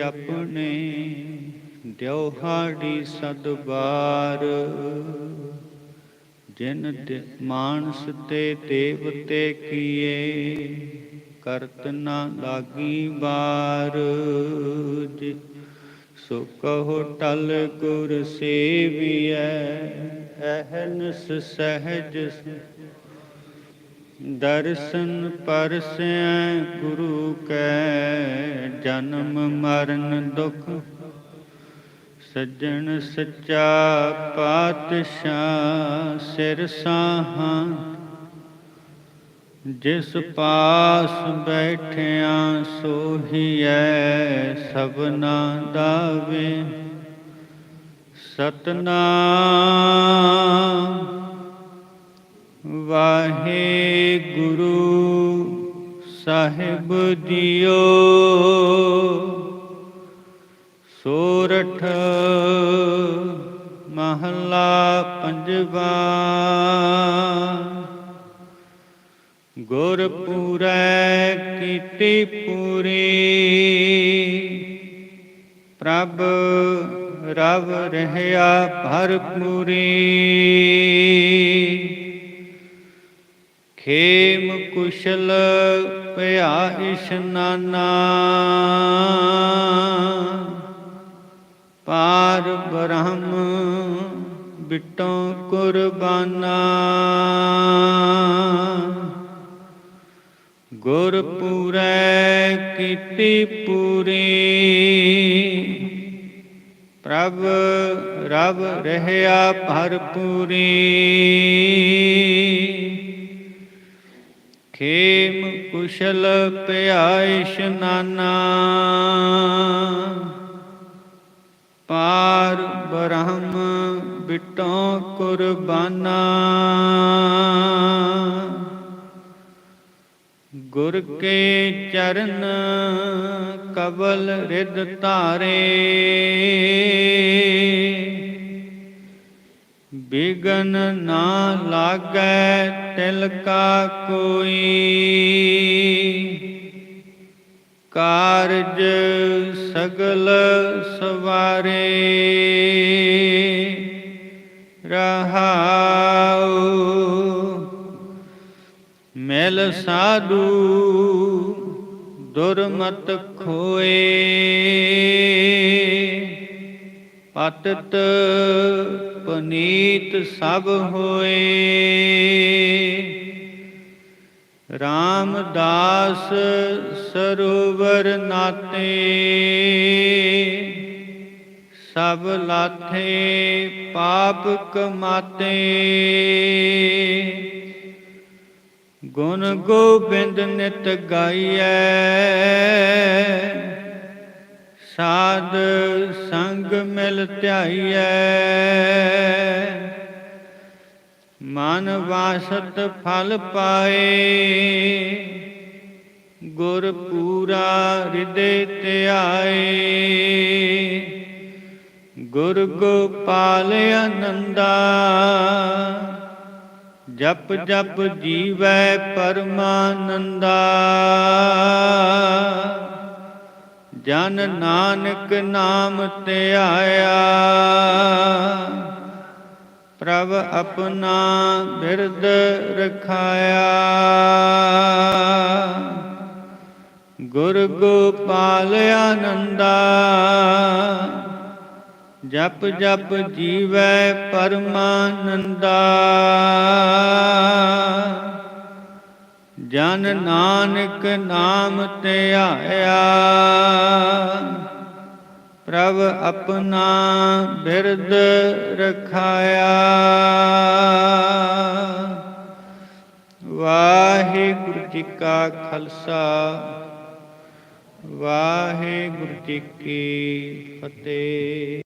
ਆਪਣੇ ਦਿਉਹਾੜੀ ਸਦਬਾਰ। ਜਿਨ ਮਾਨਸ ਤੇ ਦੇਵਤੇ ਕੀਏ, ਕਰਤ ਨਾ ਲਾਗੀ ਬਾਰ ਜਿ- ਸੋ ਕਹੋ ਟਲ ਗੁਰ ਸੇਵੀਐ, ਅਹਨਸ ਸਹਿਜ ਦਰਸ਼ਨ ਪਰਸੈ ਗੁਰੂ ਕੈ। ਜਨਮ ਮਰਨ ਦੁਖ। ਸੱਜਣ ਸੱਚਾ ਪਾਤਸ਼ਾਹ ਸਿਰ ਸਾਹਾਂ। ਜਿਸ ਪਾਸ ਬੈਠਿਆ ਸੋਹੀਐ ਸਭਨਾ ਦਾਵੇ। ਸਤਨਾਮ ਵਾਹਿਗੁਰੂ ਸਾਹਿਬ ਜੀਓ ਸੋਰਠ ਮਹਲਾ ਪੰਜਵਾ। ਗੁਰਪੂਰੈ ਕੀਤੀ ਪੂਰੀ। ਪ੍ਰਭ ਰਵ ਰਹਿਆ ਭਰਪੂਰੀ। ਖੇਮ ਕੁਸ਼ਲ ਭਇਆ ਇਸ਼ਨਾਨਾ ਪਾਰ ਬ੍ਰਹਮ ਬਿਟੋਂ ਕੁਰਬਾਨਾ। ਗੁਰ ਪੂਰੈ ਕੀਤੀ ਪੂਰੀ। ਪ੍ਰਭ ਰਬ ਰਹਿਆ ਭਰਪੂਰੀ। ਖੇਮ ਕੁਸ਼ਲ ਪਿਆਇਸ਼ ਨਾਨਾ। ਪਾਰ ਬ੍ਰਹਮ ਬਿਟੋਂ ਕੁਰਬਾਨਾ। ਗੁਰ ਕੇ ਚਰਨ ਕਬਲ ਰਿਦ ਧਾਰੇ। ਬਿਗਨ ਨਾ ਲਾਗੈ ਤਿਲ ਕਾ ਕੋਈ। ਕਾਰਜ ਸਗਲ ਸਵਾਰੇ ਰਹਾਉ ਮਿਲ ਸਾਧੂ ਦੁਰਮਤ ਖੋਏ। ਪਤਤ ਪਨੀਤ ਸਭ ਹੋਏ। ਰਾਮਦਾਸ ਸਰੋਵਰ ਨਾਤੇ, ਸਭ ਲਾਥੇ ਪਾਪ ਕਮਾਤੇ। ਗੁਣ ਗੋਬਿੰਦ ਨਿਤ ਗਾਈਐ ਸਾਧ ਸੰਗ ਮਿਲ ਧਿਆਈਐ। ਮਨ ਵਾਸਤ ਫਲ ਪਾਏ। ਗੁਰ ਪੂਰਾ ਹਿਰਦੇ ਧਿਆਏ। ਗੁਰ ਗੋਪਾਲ ਆਨੰਦਾ। ਜਪ ਜਪ ਜੀਵੈ ਪਰਮਾਨੰਦਾ। ਜਨ ਨਾਨਕ ਨਾਮ ਧਿਆਇਆ ਪ੍ਰਭ ਆਪਣਾ ਬਿਰਦ ਰਖਾਇਆ। ਗੁਰ ਗੋਪਾਲ ਆਨੰਦਾ, ਜਪ ਜਪ ਜੀਵੈ ਪਰਮਾਨੰਦਾ। ਜਨ ਨਾਨਕ ਨਾਮ ਧਿਆਇਆ ਪ੍ਰਭ ਆਪਣਾ ਬਿਰਦ ਰਖਾਇਆ। ਵਾਹਿਗੁਰੂ ਜੀ ਕਾ ਖਾਲਸਾ, ਵਾਹਿਗੁਰੂ ਜੀ ਕੀ ਫਤਿਹ।